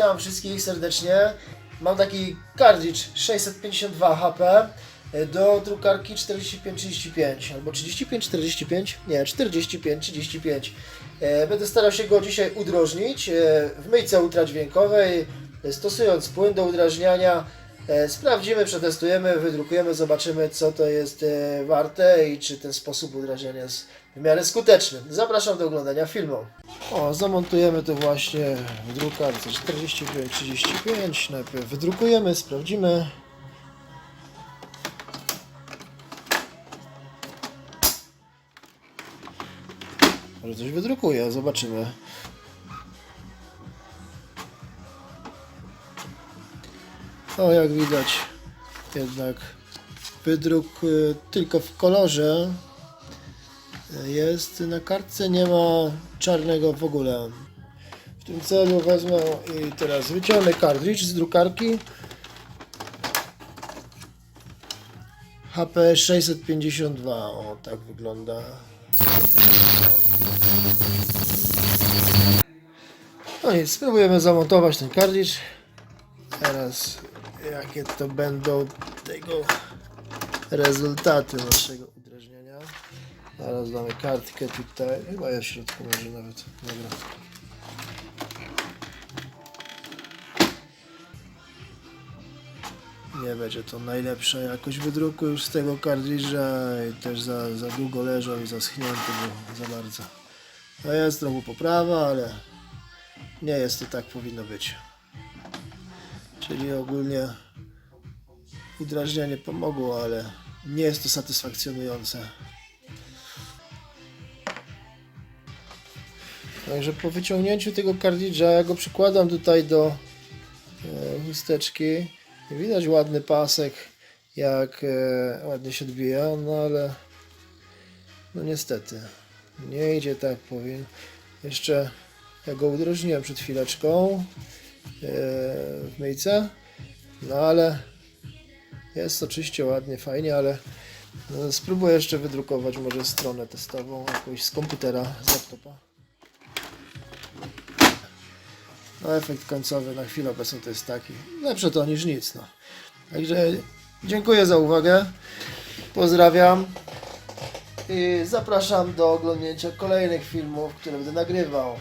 Witam wszystkich serdecznie. Mam taki cartridge 652 HP do drukarki 4535 albo 3545? Nie, 4535. E, Będę starał się go dzisiaj udrożnić e, w myjce ultradźwiękowej, stosując płyn do udrażniania. E, Sprawdzimy, przetestujemy, wydrukujemy, zobaczymy co to jest e, warte i czy ten sposób udrażniania jest w miarę skuteczny. Zapraszam do oglądania filmu. O, zamontujemy to właśnie w drukarce 45-35. Najpierw wydrukujemy, sprawdzimy. Może coś wydrukuje, zobaczymy. O, jak widać, jednak wydruk y, tylko w kolorze jest. Na kartce nie ma czarnego w ogóle. W tym celu wezmę i teraz wyciągnę kartridż z drukarki. HP 652, o tak wygląda. No i spróbujemy zamontować ten kartridż. Teraz jakie to będą tego rezultaty naszego udrażniania. Zaraz damy kartkę tutaj. Chyba ja w środku może nawet. Dobra. Nie będzie to najlepsza jakość wydruku już z tego kartridża i też za, za długo leżał i zaschnięty był za bardzo. No jest trochę poprawa, ale nie jest to tak powinno być. Czyli ogólnie udrażnianie pomogło, ale nie jest to satysfakcjonujące. Także po wyciągnięciu tego kartridża, ja go przykładam tutaj do e, chusteczki. Widać ładny pasek, jak e, ładnie się odbija, no ale no niestety nie idzie tak powiem. Jeszcze ja go udrożniłem przed chwileczką w myjce, no ale jest oczywiście ładnie, fajnie, ale no, spróbuję jeszcze wydrukować może stronę testową jakąś z komputera, z laptopa. No efekt końcowy na chwilę obecną to jest taki. Lepsze to niż nic. No. Także dziękuję za uwagę. Pozdrawiam. I zapraszam do oglądnięcia kolejnych filmów, które będę nagrywał.